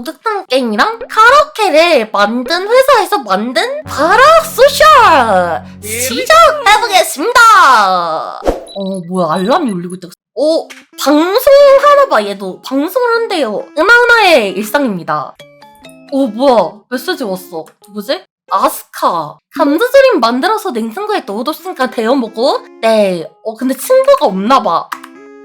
목욕탕 게임이랑 카라오케를 만든 회사에서 만든 바라 소셜 시작해보겠습니다. 어 뭐야 알람이 울리고 있다. 어 방송 하나 봐 얘도 방송을 한대요. 은하나의 일상입니다. 오 뭐야 메시지 왔어. 누구지? 아스카 감자조림 만들어서 냉장고에 넣어뒀으니까 데워 먹어. 네. 어 근데 친구가 없나 봐.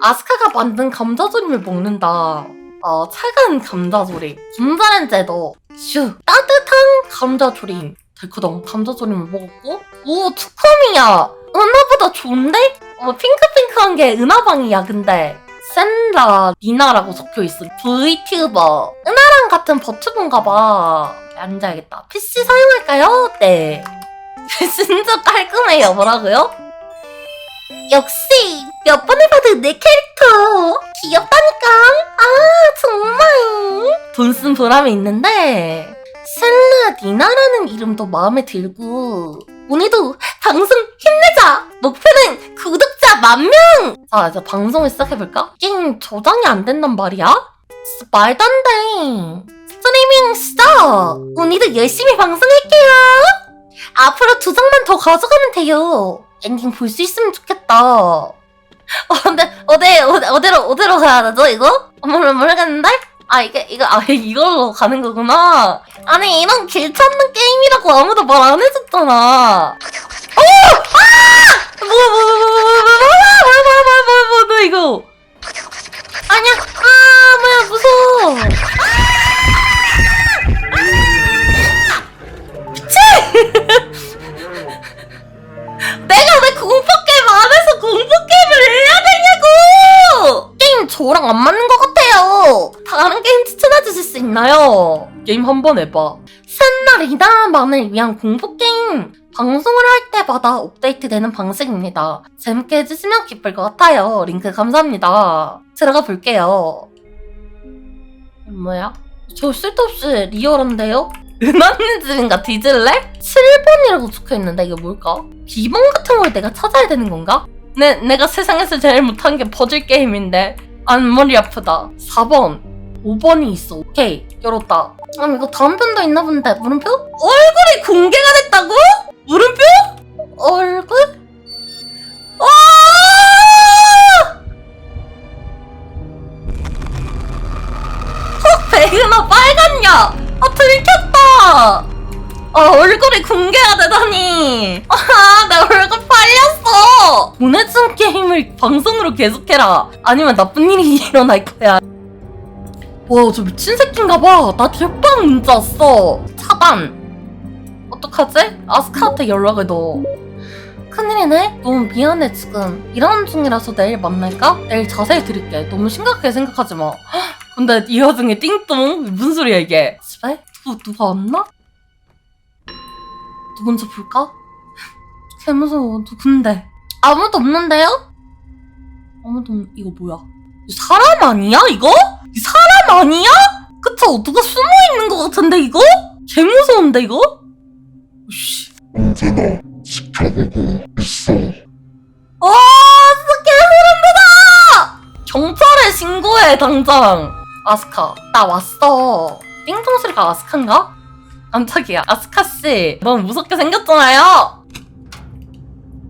아스카가 만든 감자조림을 먹는다. 어, 차가운 감자조림. 감자렌제도 슈 따뜻한 감자조림. 달크동 감자조림을 먹었고 오 투컴이야. 은하보다 좋은데? 어 핑크핑크한 게 은하방이야 근데. 샌라 리나라고 적혀있어. VTuber. 은하랑 같은 버튜버인가 봐. 앉아야겠다. PC 사용할까요? 네. 진짜 깔끔해요. 뭐라고요? 역시 몇 번을 봐도 내 캐릭터 귀엽다니까. 아 정말. 돈 쓴 보람이 있는데 셀라 니나라는 이름도 마음에 들고 오늘도 방송 힘내자. 목표는 구독자 만 명. 자 이제 방송을 시작해볼까? 게임 저장이 안 된단 말이야? 말도 안 돼. 스트리밍 시작! 오늘도 열심히 방송할게요! 앞으로 두 장만 더 가져가면 돼요. 엔딩 볼 수 있으면 좋겠다. 어, 근데, 어디, 어디, 어디로, 어디로 가야 되죠, 이거? 모르, 모르겠는데? 아, 이게, 이거, 아, 이걸로 가는 거구나. 아니, 이런 길 찾는 게임이라고 아무도 말 안 해줬잖아. 어! 아! 뭐, 뭐, 뭐, 뭐, 뭐, 뭐, 뭐, 뭐, 뭐, 뭐, 뭐, 뭐, 뭐, 뭐, 이거. 아니야, 아, 한번 해봐. 샌날이다만을 위한 공포 게임. 방송을 할 때마다 업데이트되는 방식입니다. 재밌게 해주시면 기쁠 것 같아요. 링크 감사합니다. 들어가 볼게요. 뭐야? 저 쓸데없이 리얼한데요? 은하님 집인가 뒤질래? 7번이라고 적혀있는데 이게 뭘까? 비번 같은 걸 내가 찾아야 되는 건가? 내, 내가 세상에서 제일 못한 게 퍼즐 게임인데 앞머리 아프다 4번 5번이 있어 오케이 열었다 아니 이거 다음 편도 있나 본데 물음표? 얼굴이 공개가 됐다고? 물음표? 얼굴? 아! 헉 배은아 빨갛냐? 아 들켰다. 아 얼굴이 공개가 되다니. 아 내 얼굴 팔렸어. 보내준 게임을 방송으로 계속해라. 아니면 나쁜 일이 일어날 거야. 와 저 미친 새끼인가 봐. 나 대빵 문자 왔어. 차단. 어떡하지? 아스카한테 연락을 넣어. 큰일이네? 너무 미안해 지금 일하는 중이라서 내일 만날까? 내일 자세히 드릴게 너무 심각하게 생각하지 마 헉, 근데 이 와중에 띵동 무슨 소리야 이게 집에? 누구, 누가 왔나? 누군지 볼까? 개 무서워 누군데 아무도 없는데요? 아무도 없... 이거 뭐야 이 사람 아니야 이거? 아니야? 그쵸 누가 숨어 있는 것 같은데 이거? 개 무서운데 이거? 씨. 언제나 지켜보고 있어. 아, 개소름돋아! 경찰에 신고해, 당장. 아스카, 나 왔어. 띵동 소리가 아스카인가? 깜짝이야. 아스카 씨, 너무 무섭게 생겼잖아요?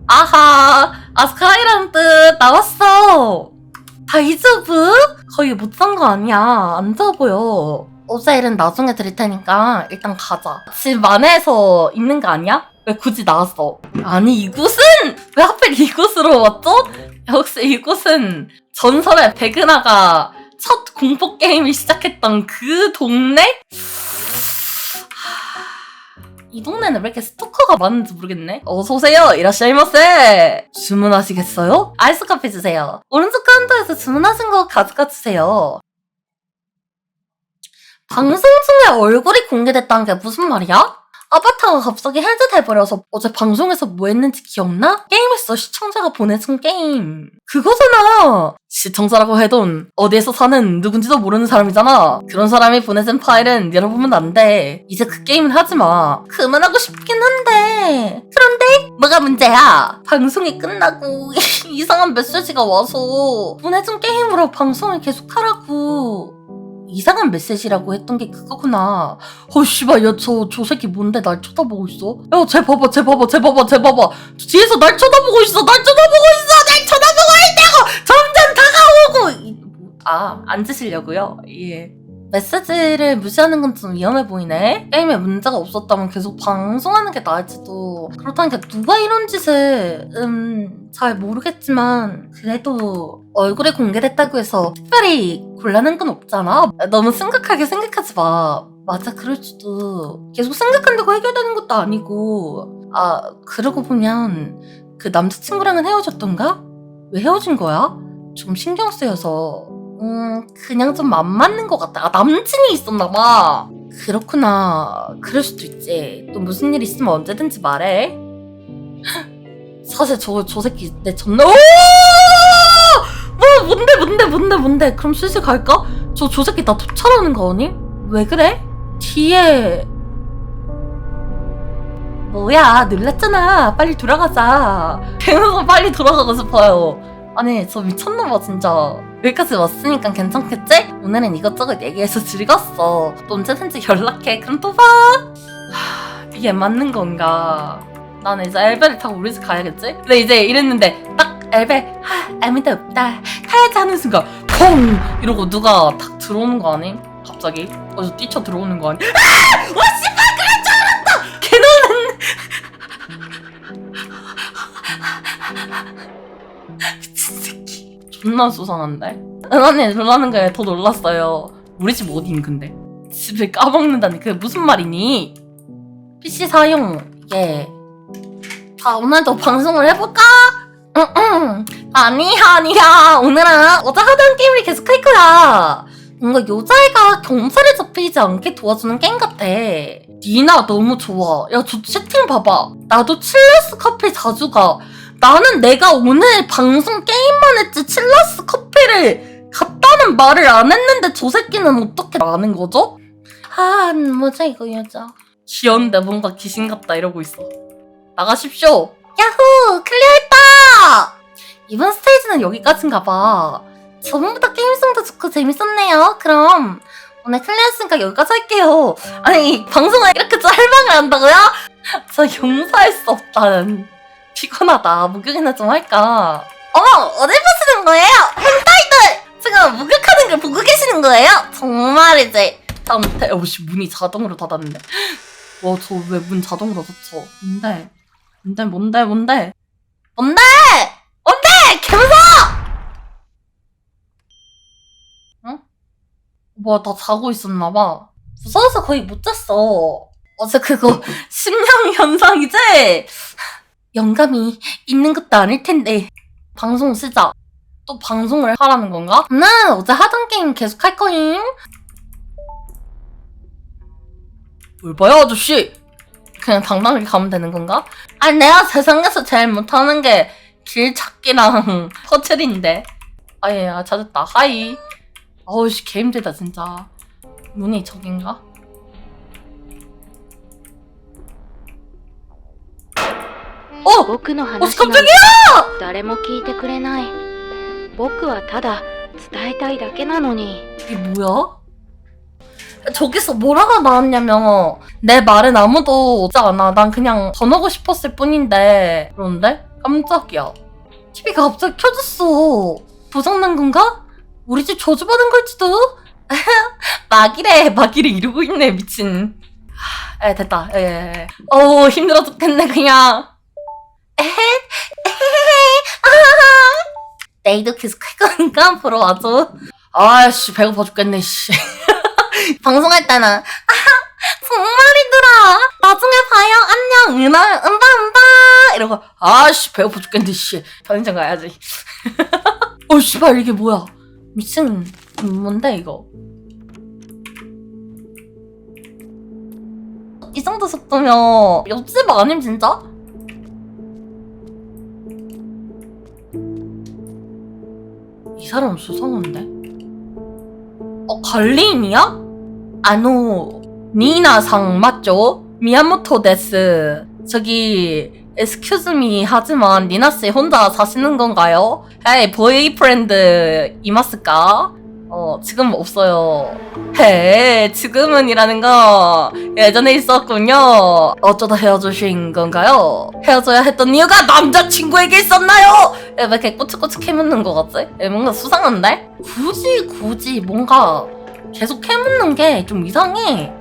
아하, 아스카이란 뜻, 나왔어. 다이저브? 거의 못 산 거 아니야. 안 보여. 오세일은 나중에 드릴 테니까 일단 가자. 집 안에서 있는 거 아니야? 왜 굳이 나왔어? 아니 이곳은 왜 하필 이곳으로 왔죠? 역시 이곳은 전설의 백은하가 첫 공포 게임을 시작했던 그 동네? 이 동네는 왜 이렇게 스토커가 많은지 모르겠네. 어서 오세요. 이라시아이마세. 주문하시겠어요? 아이스 커피 주세요. 오른쪽 카운터에서 주문하신 거 가져가 주세요. 방송 중에 얼굴이 공개됐다는 게 무슨 말이야? 아바타가 갑자기 해제돼버려서 어제 방송에서 뭐 했는지 기억나? 게임에서 시청자가 보내준 게임. 그거잖아! 시청자라고 해도 어디에서 사는 누군지도 모르는 사람이잖아. 그런 사람이 보내준 파일은 열어보면 안 돼. 이제 그 게임은 하지 마. 그만하고 싶긴 한데. 그런데 뭐가 문제야? 방송이 끝나고 이상한 메시지가 와서 보내준 게임으로 방송을 계속하라고. 이상한 메시지라고 했던 게 그거구나. 어, 씨발, 야, 저, 저 새끼 뭔데 날 쳐다보고 있어? 야, 쟤 봐봐, 쟤 봐봐, 쟤 봐봐, 쟤 봐봐. 뒤에서 날 쳐다보고 있어, 날 쳐다보고 있어, 날 쳐다보고 있다고! 점점 다가오고! 아, 앉으시려고요? 예. 메시지를 무시하는 건 좀 위험해 보이네? 게임에 문제가 없었다면 계속 방송하는 게 나을지도. 그렇다니까 누가 이런 짓을, 음, 잘 모르겠지만, 그래도 얼굴이 공개됐다고 해서 특별히 곤란한 건 없잖아? 너무 심각하게 생각하지 마. 맞아, 그럴지도. 계속 생각한다고 해결되는 것도 아니고. 아, 그러고 보면, 그 남자친구랑은 헤어졌던가? 왜 헤어진 거야? 좀 신경 쓰여서. 음, 그냥 좀 안 맞는 것 같다. 아, 남친이 있었나 봐. 그렇구나. 그럴 수도 있지. 또 무슨 일 있으면 언제든지 말해. 사실 저, 저 새끼 내 전날, 오! 뭐, 뭔데, 뭔데, 뭔데, 뭔데. 그럼 슬슬 갈까? 저, 저 새끼 나 도찰하는 거 아니? 왜 그래? 뒤에. 뭐야, 놀랐잖아. 빨리 돌아가자. 배우고 빨리 돌아가고 싶어요. 아니, 저 미쳤나봐, 진짜. 여기까지 왔으니까 괜찮겠지? 오늘은 이것저것 얘기해서 즐겼어. 또 언제든지 연락해. 그럼 또 봐. 하, 이게 맞는 건가? 나는 이제 엘베를 타고 우리 집 가야겠지? 근데 이제 이랬는데 딱 엘베 하, 아무도 없다. 가야지 하는 순간 펑! 이러고 누가 탁 들어오는 거 아님? 갑자기 어디서 뛰쳐 들어오는 거 아니? 아! 와 씨발 그럴 줄 알았다! 개놀랐네 미친 새끼 존나 수상한데? 은언니 놀라는 거에 더 놀랐어요 우리 집 어딘 근데? 집을 까먹는다니 그게 무슨 말이니? PC 사용 예. 자 오늘도 방송을 해볼까? 응, 아니야 아니야 오늘은 어제 하던 게임을 계속 할 거야 뭔가 여자애가 경찰에 잡히지 않게 도와주는 게임 같아 니나 너무 좋아 야 저 채팅 봐봐 나도 칠레스 커피 자주 가 나는 내가 오늘 방송 게임만 했지 칠레스 커피를 갔다는 말을 안 했는데 저 새끼는 어떻게 아는 거죠? 아 뭐지 이거 여자? 귀여운데 뭔가 귀신 같다 이러고 있어. 나가십시오. 야호 클리어했다! 이번 스테이지는 여기까지인가 봐. 저번보다 게임성도 좋고 재밌었네요. 그럼 오늘 클리어했으니까 여기까지 할게요. 아니 방송을 이렇게 짤방을 한다고요? 저 용서할 수 없다는 피곤하다. 목욕이나 좀 할까? 어머 어딜 보시는 거예요? hen타이들! 지금 목욕하는 걸 보고 계시는 거예요? 정말이지 다음부터 어씨 문이 자동으로 닫았는데 와 저 왜 문 자동으로 닫혀 뭔데? 뭔데 뭔데 뭔데? 뭔데? 뭔데? 개무서! 응? 뭐야 나 자고 있었나봐. 무서워서 거의 못 잤어. 어제 그거 심령 현상이지? 영감이 있는 것도 아닐 텐데. 방송 쓰자. 또 방송을 하라는 건가? 난 어제 하던 게임 계속 할 거임. 뭘 봐요 아저씨. 그냥 당당하게 가면 되는 건가? 아니 내가 세상에서 제일 못하는 게 길 찾기랑 퍼즐인데. 아예 아 찾았다. 하이. 어우씨 개 힘들다 진짜. 문이 저긴가? 어! 僕のお話しかなんてった誰も聞いてくれない僕はただ伝えたいだけなのに 이게 뭐야? 저기서 뭐라가 나왔냐면 내 말은 아무도 오지 않아 난 그냥 전하고 싶었을 뿐인데 그런데 깜짝이야 TV가 갑자기 켜졌어 고장난 건가? 우리 집 저주받은 걸지도? 막이래 막이래 이러고 있네 미친 하, 에 됐다 에, 에, 에. 어우 힘들어 죽겠네 그냥 에헤 에헤헤 아하하 내일도 계속 할 거니까 보러 와줘. 아씨 배고파 죽겠네 씨. 방송할 때는 아 정말이더라. 나중에 봐요. 안녕. 은하 은바 은바. 이러고 아씨 배고파 죽겠네 씨. 편의점 가야지. 어 씨발 이게 뭐야? 미친 뭔데 이거? 이 정도 속도면 옆집 아님 진짜? 사람 수상한데? 어, 관리인이야? 아노, 니나상 맞죠? 미야모토 데스. 저기, excuse 하지만 니나씨 혼자 사시는 건가요? 헤이, 보이프렌드 이마스까? 어, 지금 없어요. 헤, 지금은이라는 거 예전에 있었군요. 어쩌다 헤어지신 건가요? 헤어져야 했던 이유가 남자친구에게 있었나요? 야, 왜 이렇게 꼬치꼬치 캐묻는 거 같지? 야, 뭔가 수상한데? 굳이 굳이 뭔가 계속 캐묻는 게 좀 이상해.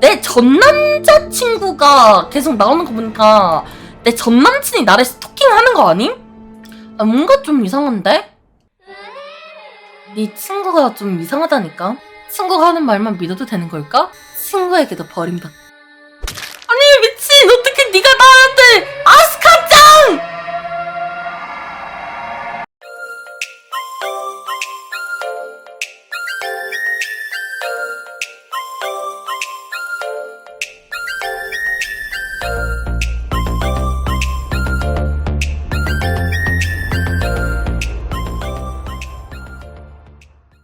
내 전 남자친구가 계속 나오는 거 보니까 내 전 남친이 나를 스토킹하는 거 아님? 아, 뭔가 좀 이상한데? 네 친구가 좀 이상하다니까? 친구가 하는 말만 믿어도 되는 걸까? 친구에게도 버림받. 아니 미친 어떻게 네가 나한테